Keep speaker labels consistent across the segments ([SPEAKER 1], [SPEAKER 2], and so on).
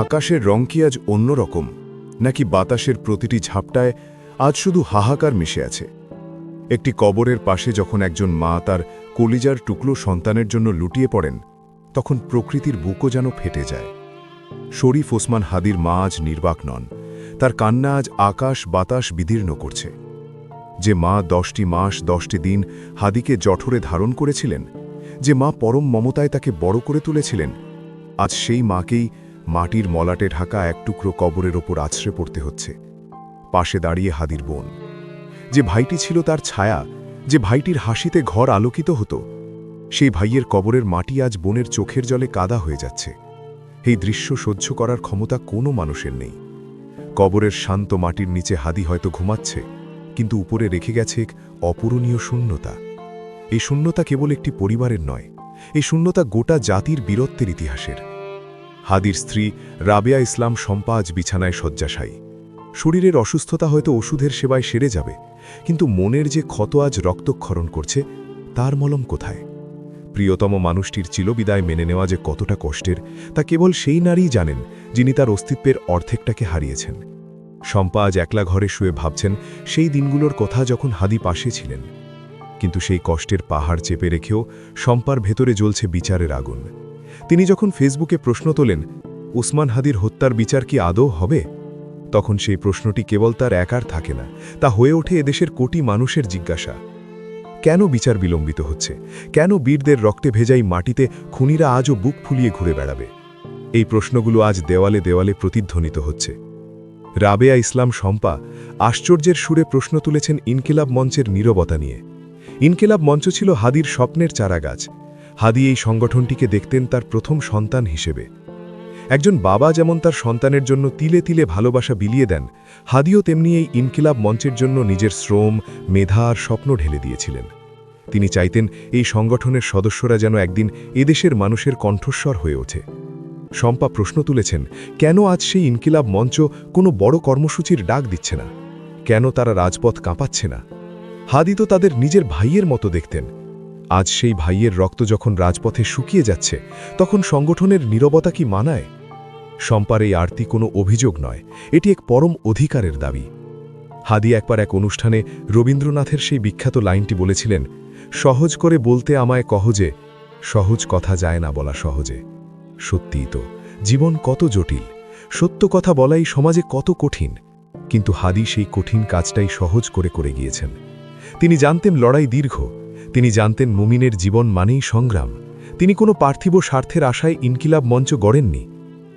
[SPEAKER 1] আকাশের রং কি আজ অন্যরকম, নাকি বাতাসের প্রতিটি ঝাপটায় আজ শুধু হাহাকার মিশে আছে? একটি কবরের পাশে যখন একজন মা তার কলিজার টুকরো সন্তানের জন্য লুটিয়ে পড়েন, তখন প্রকৃতির বুকও যেন ফেটে যায়। শরীফ ওসমান হাদির মা আজ নির্বাক নন, তার কান্না আজ আকাশ বাতাস বিদীর্ণ করছে। যে মা দশটি মাস, দশটি দিন হাদিকে জঠরে ধারণ করেছিলেন, যে মা পরম মমতায় তাকে বড় করে তুলেছিলেন, আজ সেই মাকেই মাটির মলাটে ঢাকা এক টুকরো কবরের ওপর আছড়ে পড়তে হচ্ছে। পাশে দাঁড়িয়ে হাদির বোন। যে ভাইটি ছিল তার ছায়া, যে ভাইটির হাসিতে ঘর আলোকিত হতো, সেই ভাইয়ের কবরের মাটি আজ বোনের চোখের জলে কাদা হয়ে যাচ্ছে। এই দৃশ্য সহ্য করার ক্ষমতা কোনো মানুষের নেই। কবরের শান্ত মাটির নিচে হাদি হয়তো ঘুমাচ্ছে, কিন্তু উপরে রেখে গেছে এক অপূরণীয় শূন্যতা। এই শূন্যতা কেবল একটি পরিবারের নয়, এই শূন্যতা গোটা জাতির বীরত্বের ইতিহাসের। হাদির স্ত্রী রাবেয়া ইসলাম শম্পা আজ বিছানায় শয্যাশায়ী। শরীরের অসুস্থতা হয়তো ওষুধের সেবায় সেরে যাবে, কিন্তু মনের যে ক্ষত আজ রক্তক্ষরণ করছে, তার মলম কোথায়? প্রিয়তম মানুষটির চিলবিদায় মেনে নেওয়া যে কতটা কষ্টের, তা কেবল সেই নারীই জানেন যিনি তার অস্তিত্বের অর্ধেকটাকে হারিয়েছেন। শম্পা আজ একলা ঘরে শুয়ে ভাবছেন, সেই দিনগুলোর কথা যখন হাদি পাশে ছিলেন। কিন্তু সেই কষ্টের পাহাড় চেপে রেখেও শম্পার ভেতরে জ্বলছে বিচারের আগুন। তিনি যখন ফেসবুকে প্রশ্ন তোলেন, উসমান হাদির হত্যার বিচার কি আদৌ হবে? তখন সেই প্রশ্নটি কেবল তার একার থাকে না, তা হয়ে ওঠে এদেশের কোটি মানুষের জিজ্ঞাসা। কেন বিচার বিলম্বিত হচ্ছে? কেন বীরদের রক্তে ভেজাই মাটিতে খুনিরা আজও বুক ফুলিয়ে ঘুরে বেড়াবে? এই প্রশ্নগুলো আজ দেওয়ালে দেওয়ালে প্রতিধ্বনিত হচ্ছে। রাবেয়া ইসলাম শম্পা আশ্চর্যের সুরে প্রশ্ন তুলেছেন ইনকিলাব মঞ্চের নীরবতা নিয়ে। ইনকিলাব মঞ্চ ছিল হাদির স্বপ্নের চারাগাছ। হাদি এই সংগঠনটিকে দেখতেন তার প্রথম সন্তান হিসেবে। একজন বাবা যেমন তার সন্তানের জন্য তিলে তিলে ভালোবাসা বিলিয়ে দেন, হাদিও তেমনি এই ইনকিলাব মঞ্চের জন্য নিজের শ্রম, মেধা আর স্বপ্ন ঢেলে দিয়েছিলেন। তিনি চাইতেন এই সংগঠনের সদস্যরা যেন একদিন এদেশের মানুষের কণ্ঠস্বর হয়ে ওঠে। শম্পা প্রশ্ন তুলেছেন, কেন আজ সেই ইনকিলাব মঞ্চ কোনো বড় কর্মসূচির ডাক দিচ্ছে না? কেন তারা রাজপথ কাঁপাচ্ছে না? হাদি তো তাদের নিজের ভাইয়ের মতো দেখতেন। আজ সেই ভাইয়ের রক্ত যখন রাজপথে শুকিয়ে যাচ্ছে, তখন সংগঠনের নীরবতা কি মানায়? সম্পার এই আরতি কোনো অভিযোগ নয়, এটি এক পরম অধিকারের দাবি। হাদি একবার এক অনুষ্ঠানে রবীন্দ্রনাথের সেই বিখ্যাত লাইনটি বলেছিলেন, সহজ করে বলতে আমায় কহ যে, সহজ কথা যায় না বলা সহজে। সত্যিই তো, জীবন কত জটিল, সত্য কথা বলাই সমাজে কত কঠিন। কিন্তু হাদি সেই কঠিন কাজটাই সহজ করে করে গিয়েছেন। তিনি জানতেন লড়াই দীর্ঘ তিনি জানতেন মুমিনের জীবন মানেই সংগ্রাম। তিনি কোনো পার্থিব স্বার্থের আশায় ইনকিলাব মঞ্চ গড়েননি।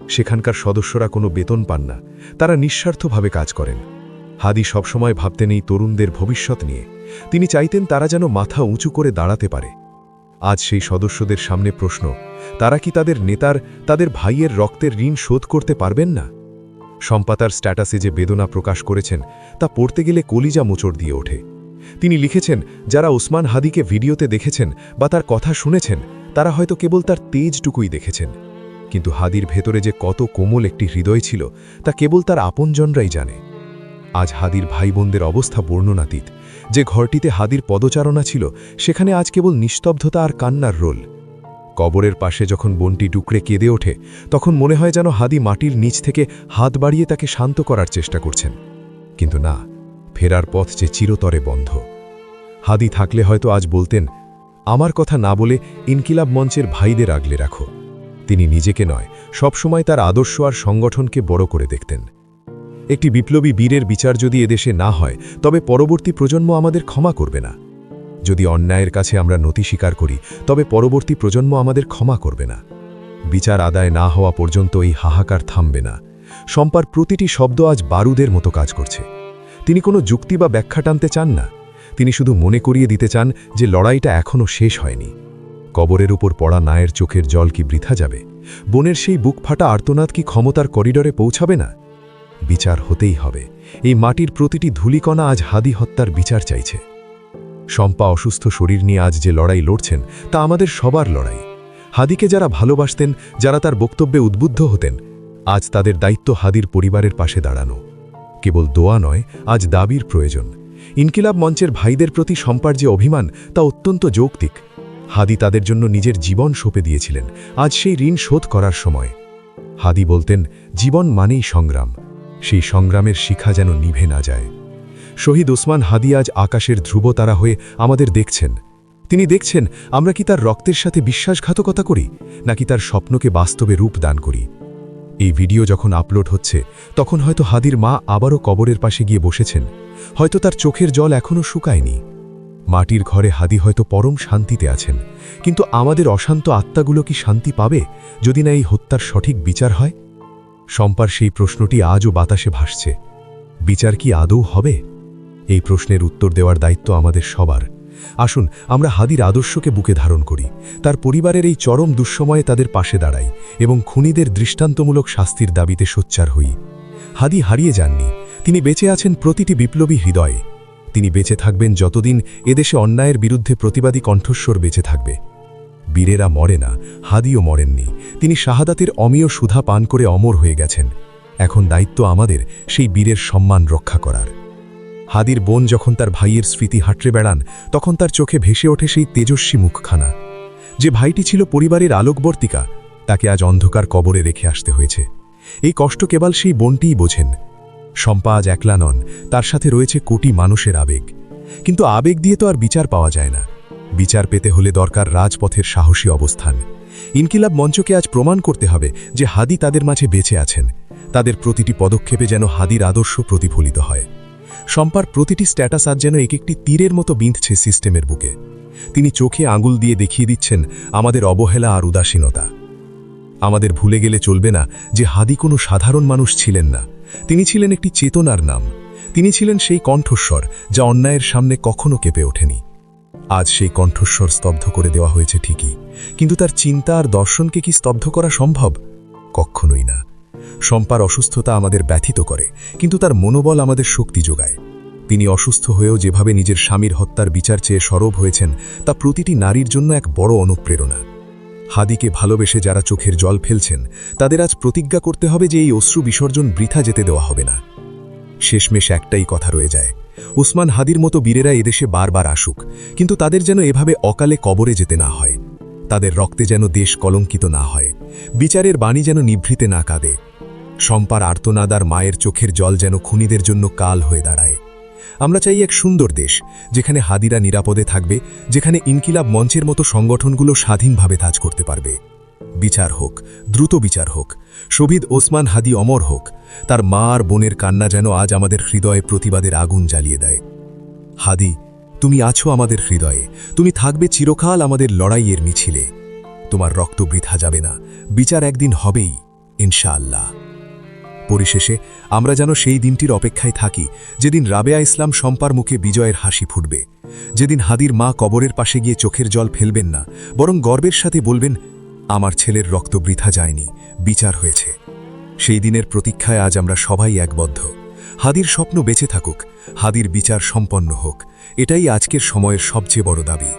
[SPEAKER 1] সেখানকার সদস্যরা কোনো বেতন পান না। তারা নিঃস্বার্থভাবে কাজ করেন। হাদি সবসময় ভাবতেন এই তরুণদের ভবিষ্যৎ নিয়ে। তিনি চাইতেন তারা যেন মাথা উঁচু করে দাঁড়াতে পারে। আজ সেই সদস্যদের সামনে প্রশ্ন, তারা কি তাদের নেতার, তাদের ভাইয়ের রক্তের ঋণ শোধ করতে পারবেন না? সম্পাতার স্ট্যাটাসে যে বেদনা প্রকাশ করেছেন, তা পড়তে গেলে কলিজা মোচড় দিয়ে ওঠে। তিনি লিখেছেন, যারা ওসমান হাদিকে ভিডিওতে দেখেছেন বা তার কথা শুনেছেন, তারা হয়তো কেবল তার তেজটুকুই দেখেছেন। কিন্তু হাদির ভেতরে যে কত কোমল একটি হৃদয় ছিল, তা কেবল তার আপনজনরাই জানে। আজ হাদির ভাই বোনদের অবস্থা বর্ণনাতীত। যে ঘরটিতে হাদির পদচারণা ছিল, সেখানে আজ কেবল নিস্তব্ধতা আর কান্নার রোল। কবরের পাশে যখন বনটি ডুকরে কেঁদে ওঠে, তখন মনে হয় যেন হাদি মাটির নিচ থেকে হাত বাড়িয়ে তাকে শান্ত করার চেষ্টা করছেন। কিন্তু না ফেরার পথ যে চিরতরে বন্ধ। হাদি থাকলে হয়তো আজ বলতেন, আমার কথা না বলে ইনকিলাব মঞ্চের ভাইদের আগলে রাখো। তিনি নিজেকে নয়, সবসময় তার আদর্শ আর সংগঠনকে বড় করে দেখতেন। একটি বিপ্লবী বীরের বিচার যদি এদেশে না হয়, তবে পরবর্তী প্রজন্ম আমাদের ক্ষমা করবে না। যদি অন্যায়ের কাছে আমরা নতি স্বীকার করি, তবে পরবর্তী প্রজন্ম আমাদের ক্ষমা করবে না। বিচার আদায় না হওয়া পর্যন্ত এই হাহাকার থামবে না। সম্পার প্রতিটি শব্দ আজ বারুদের মতো কাজ করছে। তিনি কোনো যুক্তি বা ব্যাখ্যা টানতে চান না। তিনি শুধু মনে করিয়ে দিতে চান যে লড়াইটা এখনও শেষ হয়নি। কবরের উপর পড়া নায়ের চোখের জল কি বৃথা যাবে? বনের সেই বুক ফাটা আর্তনাদ কি ক্ষমতার করিডরে পৌঁছাবে না? বিচার হতেই হবে। এই মাটির প্রতিটি ধুলিকণা আজ হাদি হত্যার বিচার চাইছে। শম্পা অসুস্থ শরীর নিয়ে আজ যে লড়াই লড়ছেন, তা আমাদের সবার লড়াই। হাদিকে যারা ভালোবাসতেন, যারা তার বক্তব্যে উদ্বুদ্ধ হতেন, আজ তাদের দায়িত্ব হাদির পরিবারের পাশে দাঁড়ানো। কেবল দোয়া নয়, আজ দাবির প্রয়োজন। ইনকিলাব মঞ্চের ভাইদের প্রতি সম্পার যে অভিমান, তা অত্যন্ত যৌক্তিক। হাদি তাদের জন্য নিজের জীবন সঁপে দিয়েছিলেন, আজ সেই ঋণ শোধ করার সময়।
[SPEAKER 2] হাদি বলতেন, জীবন মানেই সংগ্রাম, সেই সংগ্রামের শিখা যেন নিভে না যায়। শহীদ ওসমান হাদি আজ আকাশের ধ্রুবতারা হয়ে আমাদের দেখছেন। তিনি দেখছেন, আমরা কি তার রক্তের সাথে বিশ্বাসঘাতকতা করি, নাকি তার স্বপ্নকে বাস্তবে রূপ দান করি? এই ভিডিও যখন আপলোড হচ্ছে, তখন হয়তো হাদির মা আবারও কবরের পাশে গিয়ে বসেছেন। হয়তো তার চোখের জল এখনও শুকায়নি। মাটির ঘরে হাদি হয়তো পরম শান্তিতে আছেন। কিন্তু আমাদের অশান্ত আত্মাগুলো কি শান্তি পাবে যদি না এই হত্যার সঠিক বিচার হয়? শম্পার সেই প্রশ্নটি আজও বাতাসে ভাসছে। বিচার কি আদৌ হবে? এই প্রশ্নের উত্তর দেওয়ার দায়িত্ব আমাদের সবার। আসুন, আমরা হাদির আদর্শকে বুকে ধারণ করি। তার পরিবারের এই চরম দুঃসময়ে তাদের পাশে দাঁড়াই এবং খুনিদের দৃষ্টান্তমূলক শাস্তির দাবিতে সোচ্চার হই। হাদি হারিয়ে যাননি। তিনি বেঁচে আছেন প্রতিটি বিপ্লবী হৃদয়ে। তিনি বেঁচে থাকবেন যতদিন এদেশে অন্যায়ের বিরুদ্ধে প্রতিবাদী কণ্ঠস্বর বেঁচে থাকবে। বীরেরা মরে না, হাদিও মরেননি। তিনি শাহাদাতের অমীয় সুধা পান করে অমর হয়ে গেছেন। এখন দায়িত্ব আমাদের সেই বীরের সম্মান রক্ষা করার। হাদির বোন যখন তার ভাইয়ের স্মৃতি হাঁটরে বেড়ান, তখন তার চোখে ভেসে ওঠে সেই তেজস্বী মুখখানা। যে ভাইটি ছিল পরিবারের আলোকবর্তিকা, তাকে আজ অন্ধকার কবরে রেখে আসতে হয়েছে। এই কষ্ট কেবল সেই বোনটিই বোঝেন। শম্পা আজ একলা নন, তার সাথে রয়েছে কোটি মানুষের আবেগ। কিন্তু আবেগ দিয়ে তো আর বিচার পাওয়া যায় না। বিচার পেতে হলে দরকার রাজপথের সাহসী অবস্থান। ইনকিলাব মঞ্চকে আজ প্রমাণ করতে হবে যে হাদি তাদের মাঝে বেঁচে আছেন। তাদের প্রতিটি পদক্ষেপে যেন হাদির আদর্শ প্রতিফলিত হয়। শম্পার প্রতিটি স্ট্যাটাস আজ যেন এক একটি তীরের মতো বিঁধছে সিস্টেমের বুকে। তিনি চোখে আঙুল দিয়ে দেখিয়ে দিচ্ছেন আমাদের অবহেলা আর উদাসীনতা। আমাদের ভুলে গেলে চলবে না যে হাদি কোনো সাধারণ মানুষ ছিলেন না। তিনি ছিলেন একটি চেতনার নাম। তিনি ছিলেন সেই কণ্ঠস্বর যা অন্যায়ের সামনে কখনো কেঁপে ওঠেনি। আজ সেই কণ্ঠস্বর স্তব্ধ করে দেওয়া হয়েছে ঠিকই। কিন্তু তার চিন্তা আর দর্শনকে কি স্তব্ধ করা সম্ভব? কখনোই না। শম্পার অসুস্থতা আমাদের ব্যথিত করে, কিন্তু তার মনোবল আমাদের শক্তি যোগায়। তিনি অসুস্থ হয়েও যেভাবে নিজের স্বামীর হত্যার বিচার চেয়ে সরব হয়েছেন, তা প্রতিটি নারীর জন্য এক বড় অনুপ্রেরণা। হাদিকে ভালোবেসে যারা চোখের জল ফেলছেন, তাদের আজ প্রতিজ্ঞা করতে হবে যে এই অশ্রু বিসর্জন বৃথা যেতে দেওয়া হবে না। শেষমেশ একটাই কথা রয়ে যায়। উসমান হাদির মতো বীরেরা এদেশে বারবার আসুক, কিন্তু তাদের যেন এভাবে অকালে কবরে যেতে না হয়। তাদের রক্তে যেন দেশ কলঙ্কিত না হয়। বিচারের বাণী যেন নিভৃতে না কাঁদে। শম্পার আর্তনাদার মায়ের চোখের জল যেন খুনিদের জন্য কাল হয়ে দাঁড়ায়। আমরা চাই এক সুন্দর দেশ, যেখানে হাদিরা নিরাপদে থাকবে, যেখানে ইনকিলাব মঞ্চের মতো সংগঠনগুলো স্বাধীনভাবে কাজ করতে পারবে। বিচার হোক, দ্রুত বিচার হোক, শহীদ ওসমান হাদি অমর হোক, তার মা আর বোনের কান্না যেন আজ আমাদের হৃদয়ে প্রতিবাদের আগুন জ্বালিয়ে দেয়। হাদি, তুমি আছো আমাদের হৃদয়ে, তুমি থাকবে চিরকাল আমাদের লড়াইয়ের মিছিলে। তোমার রক্ত বৃথা যাবে না, বিচার একদিন হবেই, ইনশাআল্লাহ। পরিশেষে আমরা যেন সেই দিনটির অপেক্ষায় থাকি, যেদিন রাবেয়া ইসলাম শম্পার মুখে বিজয়ের হাসি ফুটবে। যেদিন হাদির মা কবরের পাশে গিয়ে চোখের জল ফেলবেন না, বরং গর্বের সাথে বলবেন, আমার ছেলের রক্ত বৃথা যায়নি, বিচার হয়েছে। সেই দিনের প্রতীক্ষায় আজ আমরা সবাই একবদ্ধ। হাদির স্বপ্ন বেঁচে থাকুক, হাদির বিচার সম্পন্ন হোক। এটাই আজকের সময়ের সবচেয়ে বড় দাবি।